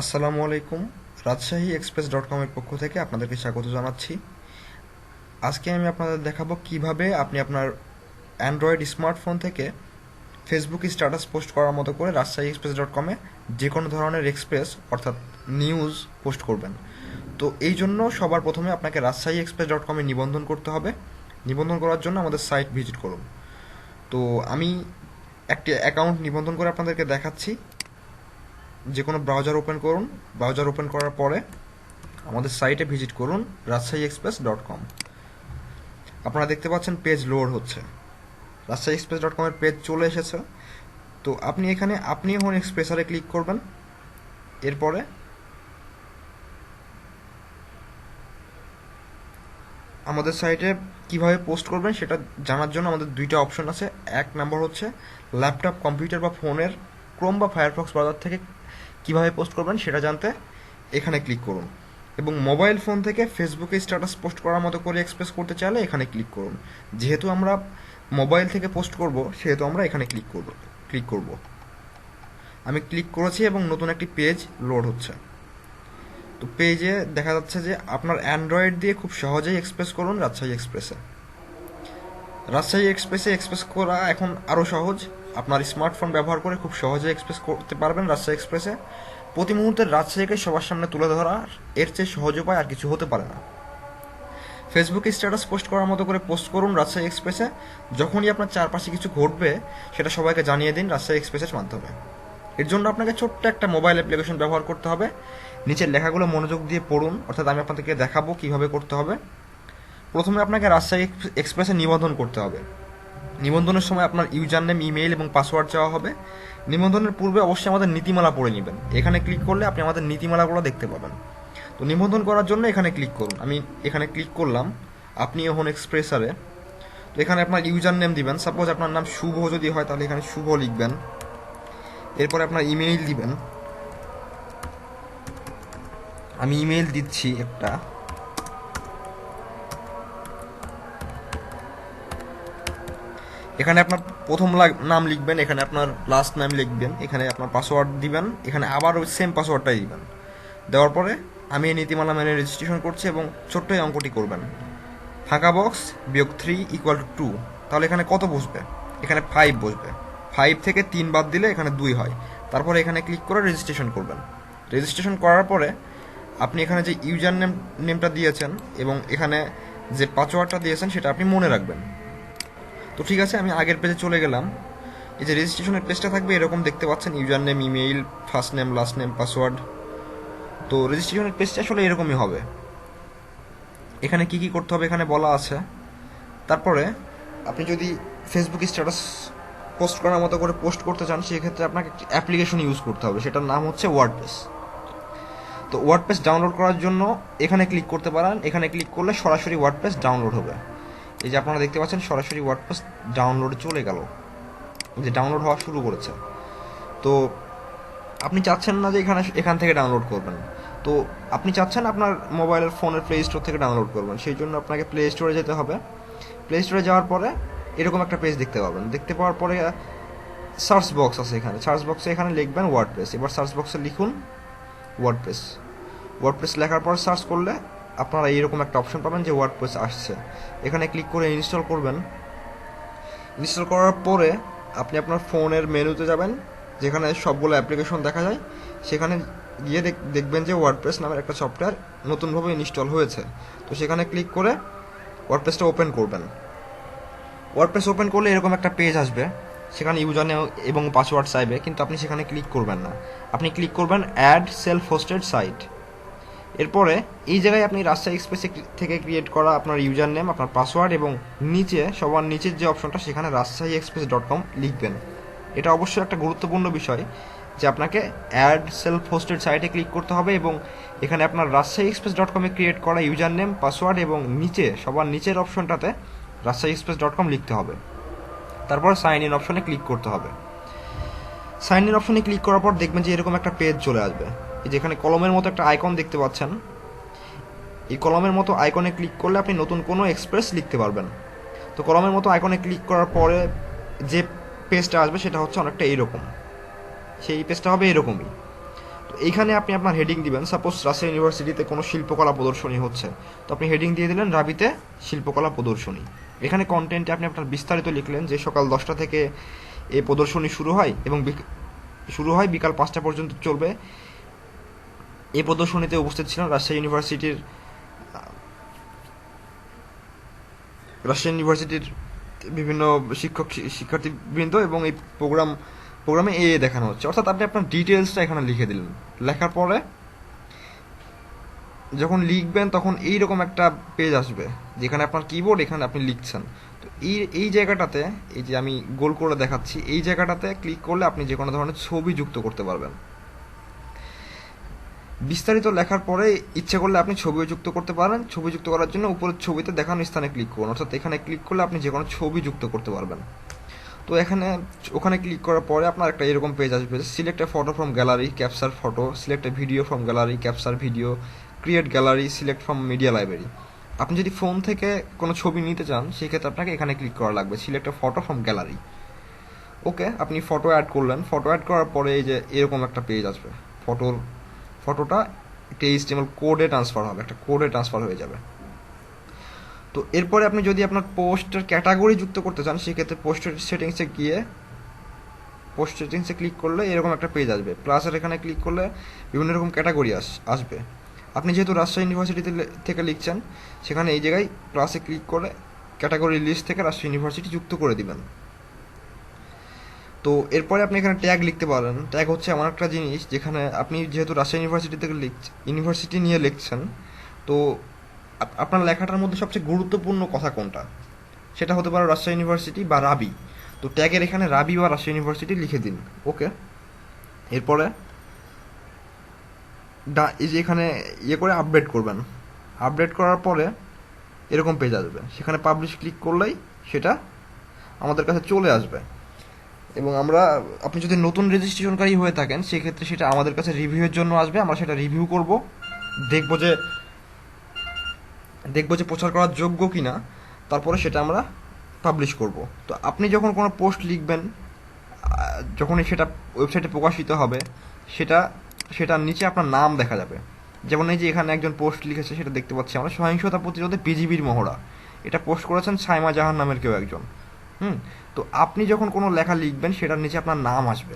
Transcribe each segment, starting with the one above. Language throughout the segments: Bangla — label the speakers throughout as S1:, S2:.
S1: আসসালামু আলাইকুম। রাজশাহী এক্সপ্রেস ডট কমের পক্ষ থেকে আপনাদেরকে স্বাগত জানাচ্ছি। আজকে আমি আপনাদের দেখাবো কীভাবে আপনি আপনার অ্যান্ড্রয়েড স্মার্টফোন থেকে ফেসবুকে স্ট্যাটাস পোস্ট করার মতো করে রাজশাহী এক্সপ্রেস ডট কমে যে কোনো ধরনের এক্সপ্রেস, অর্থাৎ নিউজ পোস্ট করবেন। তো এই জন্য সবার প্রথমে আপনাকে রাজশাহী এক্সপ্রেস ডট কমে নিবন্ধন করতে হবে। নিবন্ধন করার জন্য আমাদের সাইট ভিজিট করুন। তো আমি একটি অ্যাকাউন্ট নিবন্ধন করে আপনাদেরকে দেখাচ্ছি। যে কোনো ব্রাউজার ওপেন করুন। ব্রাউজার ওপেন করার পরে আমাদের সাইটে ভিজিট করুন, রাজশাহী এক্সপ্রেস ডট কম আপনারা দেখতে পাচ্ছেন পেজ লোড হচ্ছে। রাজশাহী এক্সপ্রেস ডট কমের পেজ চলে এসেছে। তো আপনি এখানে, আপনি এখন এক্সপ্রেসারে ক্লিক করবেন। এরপরে আমাদের সাইটে কীভাবে পোস্ট করবেন সেটা জানার জন্য আমাদের দুইটা অপশন আছে। এক নাম্বার হচ্ছে ল্যাপটপ কম্পিউটার বা ফোনের ক্রোম বা ফায়ারফক্স বাজার থেকে কীভাবে পোস্ট করবেন সেটা জানতে এখানে ক্লিক করুন। এবং মোবাইল ফোন থেকে ফেসবুকে স্ট্যাটাস পোস্ট করার মতো করে এক্সপ্রেস করতে চাইলে এখানে ক্লিক করুন। যেহেতু আমরা মোবাইল থেকে পোস্ট করব, সেহেতু আমরা এখানে ক্লিক করব ক্লিক করব। আমি ক্লিক করেছি এবং নতুন একটি পেজ লোড হচ্ছে। তো পেজে দেখা যাচ্ছে যে আপনার অ্যান্ড্রয়েড দিয়ে খুব সহজেই এক্সপ্রেস করুন রাজশাহী এক্সপ্রেসে। রাজশাহী এক্সপ্রেসে এক্সপ্রেস করা এখন আরও সহজ। আপনার স্মার্টফোন ব্যবহার করে খুব সহজে এক্সপ্রেস করতে পারবেন রাজশাহী এক্সপ্রেসে প্রতি মুহূর্তে রাজশাহীকে সবার সামনে তুলে ধরার এর চেয়ে সহজ উপায় আর কিছু হতে পারে না। ফেসবুকে স্ট্যাটাস পোস্ট করার মতো করে পোস্ট করুন রাজশাহী এক্সপ্রেসে যখনই আপনার চারপাশে কিছু ঘটবে, সেটা সবাইকে জানিয়ে দিন রাজশাহী এক্সপ্রেসের মাধ্যমে। এর জন্য আপনাকে ছোট্ট একটা মোবাইল অ্যাপ্লিকেশন ব্যবহার করতে হবে। নিচের লেখাগুলো মনোযোগ দিয়ে পড়ুন, অর্থাৎ আমি আপনাদেরকে দেখাবো কীভাবে করতে হবে। প্রথমে আপনাকে রাজশাহী এক্সপ্রেসে নিবন্ধন করতে হবে। নিবন্ধনের সময় আপনার ইউজার নেম ইমেইল এবং পাসওয়ার্ড চাওয়া হবে। নিবন্ধনের পূর্বে অবশ্যই আমাদের নীতিমালা পড়ে নেবেন। এখানে ক্লিক করলে আপনি আমাদের নীতিমালাগুলো দেখতে পাবেন। তো নিবন্ধন করার জন্য এখানে ক্লিক করুন। আমি এখানে ক্লিক করলাম, আপনি এখন এক্সপ্রেসারে। তো এখানে আপনার ইউজার নেম দিবেন। সাপোজ আপনার নাম শুভ যদি হয়, তাহলে এখানে শুভ লিখবেন। এরপরে আপনার ইমেইল দিবেন। আমি ইমেইল দিচ্ছি একটা। এখানে আপনার প্রথম নাম লিখবেন, এখানে আপনার লাস্ট নাম লিখবেন, এখানে আপনার পাসওয়ার্ড দিবেন, এখানে আবার ওই সেম পাসওয়ার্ডটাই দিবেন। দেওয়ার পরে আমি এই নীতিমালা মেনে রেজিস্ট্রেশন করছি এবং ছোট্ট এই অঙ্কটি করবেন। ফাঁকা বক্স বিয়োগ থ্রি ইকুয়াল টু টু তাহলে এখানে কত বসবে? এখানে ফাইভ বসবে। ফাইভ থেকে তিন বাদ দিলে এখানে দুই হয়। তারপরে এখানে ক্লিক করে রেজিস্ট্রেশন করবেন। রেজিস্ট্রেশন করার পরে আপনি এখানে যে ইউজার নেম নেমটা দিয়েছেন এবং এখানে যে পাসওয়ার্ডটা দিয়েছেন, সেটা আপনি মনে রাখবেন। তো ঠিক আছে, আমি আগের পেজে চলে গেলাম। এই যে রেজিস্ট্রেশনের পেজটা থাকবে, এরকম দেখতে পাচ্ছেন user name email first name last name password তো রেজিস্ট্রেশনের পেজটা আসলে এরকমই হবে। এখানে কি কি করতে হবে এখানে বলা আছে। তারপরে আপনি যদি ফেসবুক স্ট্যাটাস পোস্ট করার মতো করে পোস্ট করতে চান, সেক্ষেত্রে আপনাকে একটি অ্যাপ্লিকেশন ইউজ করতে হবে। সেটার নাম হচ্ছে ওয়ার্ডপ্রেস তো ওয়ার্ডপ্রেস ডাউনলোড করার জন্য এখানে ক্লিক করতে পারেন। এখানে ক্লিক করলে সরাসরি ওয়ার্ডপ্রেস ডাউনলোড হবে। এই যে আপনারা দেখতে পাচ্ছেন, সরাসরি ওয়ার্ডপ্রেস ডাউনলোড চলে গেল। যে ডাউনলোড হওয়া শুরু করেছে। তো আপনি চাচ্ছেন না যে এখানে, এখান থেকে ডাউনলোড করবেন। তো আপনি চাচ্ছেন আপনার মোবাইলের ফোনের প্লে স্টোর থেকে ডাউনলোড করবেন। সেই জন্য আপনাকে প্লে স্টোরে যেতে হবে। প্লে স্টোরে যাওয়ার পরে এরকম একটা পেজ দেখতে পাবেন। দেখতে পাওয়ার পরে সার্চ বক্স আছে এখানে। সার্চ বক্সে এখানে লিখবেন ওয়ার্ডপ্রেস এবার সার্চ বক্সে লিখুন ওয়ার্ডপ্রেস ওয়ার্ডপ্রেস লেখার পর সার্চ করলে আপনারা এইরকম একটা অপশন পাবেন যে ওয়ার্ডপ্রেস আসছে। এখানে ক্লিক করে ইনস্টল করবেন। ইনস্টল করার পরে আপনি আপনার ফোনের মেনুতে যাবেন, যেখানে সবগুলো অ্যাপ্লিকেশন দেখা যায়। সেখানে গিয়ে দেখ- দেখবেন যে ওয়ার্ডপ্রেস নামের একটা সফটওয়্যার নতুনভাবে ইনস্টল হয়েছে। তো সেখানে ক্লিক করে ওয়ার্ডপ্রেসটা ওপেন করবেন। ওয়ার্ডপ্রেস ওপেন করলে এরকম একটা পেজ আসবে, সেখানে ইউজার এবং পাসওয়ার্ড চাইবে, কিন্তু আপনি সেখানে ক্লিক করবেন না। আপনি ক্লিক করবেন অ্যাড সেলফ হোস্টেড সাইট এরপরে এই জায়গায় আপনি রাজশাহী এক্সপ্রেস থেকে ক্রিয়েট করা আপনার ইউজার নেম আপনার পাসওয়ার্ড এবং নিচে, সবার নিচের যে অপশনটা সেখানে রাজশাহী এক্সপ্রেস ডট কম লিখবেন। এটা অবশ্যই একটা গুরুত্বপূর্ণ বিষয় যে আপনাকে অ্যাড সেলফ হোস্টেড সাইটে ক্লিক করতে হবে এবং এখানে আপনার রাজশাহী এক্সপ্রেস ডট কমে ক্রিয়েট করা ইউজার নেম পাসওয়ার্ড এবং নিচে, সবার নিচের অপশনটাতে রাজশাহী এক্সপ্রেস ডট কম লিখতে হবে। তারপর সাইন ইন অপশনে ক্লিক করতে হবে। সাইন ইন অপশনে ক্লিক করার পর দেখবেন যে এরকম একটা পেজ চলে আসবে। এই যে এখানে কলমের মতো একটা আইকন দেখতে পাচ্ছেন, এই কলমের মতো আইকনে ক্লিক করলে আপনি নতুন কোনো এক্সপ্রেস লিখতে পারবেন। তো কলমের মতো আইকনে ক্লিক করার পরে যে পেজটা আসবে সেটা হচ্ছে অনেকটা এইরকম সেই পেজটা হবে এরকমই। তো এইখানে আপনি আপনার হেডিং দিবেন। সাপোজ রাজশাহী ইউনিভার্সিটিতে কোনো শিল্পকলা প্রদর্শনী হচ্ছে। তো আপনি হেডিং দিয়ে দিলেন রাবিতে শিল্পকলা প্রদর্শনী। এখানে কন্টেন্টে আপনি আপনার বিস্তারিত লিখলেন যে সকাল দশটা থেকে এই প্রদর্শনী শুরু হয় এবং শুরু হয় বিকাল পাঁচটা পর্যন্ত চলবে। এই প্রদর্শনীতে উপস্থিত ছিলেন রাজশাহী ইউনিভার্সিটির রাজশাহী ইউনিভার্সিটির বিভিন্ন শিক্ষক, শিক্ষার্থীবৃন্দ এবং এই প্রোগ্রাম, প্রোগ্রামে এ দেখানো হচ্ছে। অর্থাৎ আপনি আপনার ডিটেলসটা এখানে লিখে দিলেন। লেখার পরে যখন লিখবেন তখন এইরকম একটা পেজ আসবে, যেখানে আপনার কিবোর্ড এখানে আপনি লিখছেন। তো এই এই জায়গাটাতে, এই যে আমি গোল করে দেখাচ্ছি, এই জায়গাটাতে ক্লিক করলে আপনি যে কোনো ধরনের ছবি যুক্ত করতে পারবেন। বিস্তারিত লেখার পরে ইচ্ছে করলে আপনি ছবিও যুক্ত করতে পারেন। ছবি যুক্ত করার জন্য উপরের ছবিতে দেখানো স্থানে ক্লিক করুন। অর্থাৎ এখানে ক্লিক করলে আপনি যে কোনো ছবি যুক্ত করতে পারবেন। তো এখানে ওখানে ক্লিক করার পরে আপনার একটা এরকম পেজ আসবে select a photo from gallery capture photo select a video from gallery capture video create gallery select from media library আপনি যদি ফোন থেকে কোনো ছবি নিতে চান, সেক্ষেত্রে আপনাকে এখানে ক্লিক করা লাগবে select a photo from gallery okay আপনি ফটো অ্যাড করলেন। ফটো অ্যাড করার পরে এই যে এরকম একটা পেজ আসবে। ফটোর ফটোটা একটা এইচটিএমএল কোডে ট্রান্সফার হবে, একটা কোডে ট্রান্সফার হয়ে যাবে। তো এরপরে আপনি যদি আপনার পোস্টের ক্যাটাগরি যুক্ত করতে চান, সেক্ষেত্রে পোস্টের সেটিংসে গিয়ে পোস্ট সেটিংসে ক্লিক করলে এরকম একটা পেজ আসবে। প্লাসের এখানে ক্লিক করলে বিভিন্ন রকম ক্যাটাগরি আস, আসবে। আপনি যেহেতু রাজশাহী ইউনিভার্সিটিতে থেকে লিখছেন, সেখানে এই জায়গায় প্লাসে ক্লিক করে ক্যাটাগরি লিস্ট থেকে রাজশাহী ইউনিভার্সিটি যুক্ত করে দিবেন। তো এরপরে আপনি এখানে ট্যাগ লিখতে পারেন। ট্যাগ হচ্ছে এমন একটা জিনিস যেখানে আপনি যেহেতু রাজশাহী ইউনিভার্সিটি থেকে লিখ ইউনিভার্সিটি নিয়ে লিখছেন, তো আপনার লেখাটার মধ্যে সবচেয়ে গুরুত্বপূর্ণ কথা কোনটা? সেটা হতে পারে রাজশাহী ইউনিভার্সিটি বা রাবি। তো ট্যাগের এখানে রাবি বা রাজশাহী ইউনিভার্সিটি লিখে দিন। ওকে এরপরে ডা এই যে এখানে ইয়ে করে আপডেট করবেন। আপডেট করার পরে এরকম পেজ আসবে। সেখানে পাবলিশ ক্লিক করলেই সেটা আমাদের কাছে চলে আসবে। এবং আমরা আপনি যদি নতুন রেজিস্ট্রেশনকারী হয়ে থাকেন সেক্ষেত্রে সেটা আমাদের কাছে রিভিউয়ের জন্য আসবে। আমরা সেটা রিভিউ করব। দেখব যে দেখব যে প্রচার করার যোগ্য কিনা। তারপরে সেটা আমরা পাবলিশ করব। তো আপনি যখন কোনো পোস্ট লিখবেন আহ, যখনই সেটা ওয়েবসাইটে প্রকাশিত হবে সেটা সেটার নিচে আপনার নাম দেখা যাবে। যেমন এই যে এখানে একজন পোস্ট লিখেছে সেটা দেখতে পাচ্ছি আমরা। সহিংসতা প্রতিরোধে বিজিবির মহড়া। এটা পোস্ট করেছেন সাইমা জাহান নামের কেউ একজন। হুম? তো আপনি যখন কোনো লেখা লিখবেন, সেটার নিচে আপনার নাম আসবে।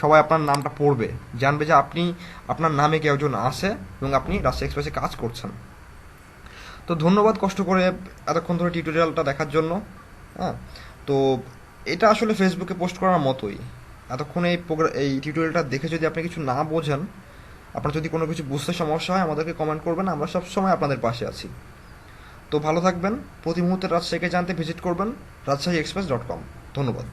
S1: সবাই আপনার নামটা পড়বে। জানবে যে আপনি, আপনার নামে কেউ একজন আছে এবং আপনি রাজশাহী এক্সপ্রেসে কাজ করছেন। তো ধন্যবাদ কষ্ট করে এতক্ষণ ধরে টিউটোরিয়ালটা দেখার জন্য। হ্যাঁ? তো এটা আসলে ফেসবুকে পোস্ট করার মতোই। এতক্ষণ এই প্রোগ্রা- এই টিউটোরিয়ালটা দেখে যদি আপনি কিছু না বোঝেন, আপনার যদি কোনো কিছু বুঝতে সমস্যা হয়, আমাদেরকে কমেন্ট করবেন। আমরা সব সময় আপনাদের পাশে আছি। তো ভালো থাকবেন। প্রতি মুহূর্তে রাজশাহীকে জানতে ভিজিট করবেন রাজশাহী এক্সপ্রেস ডট কম। ধন্যবাদ।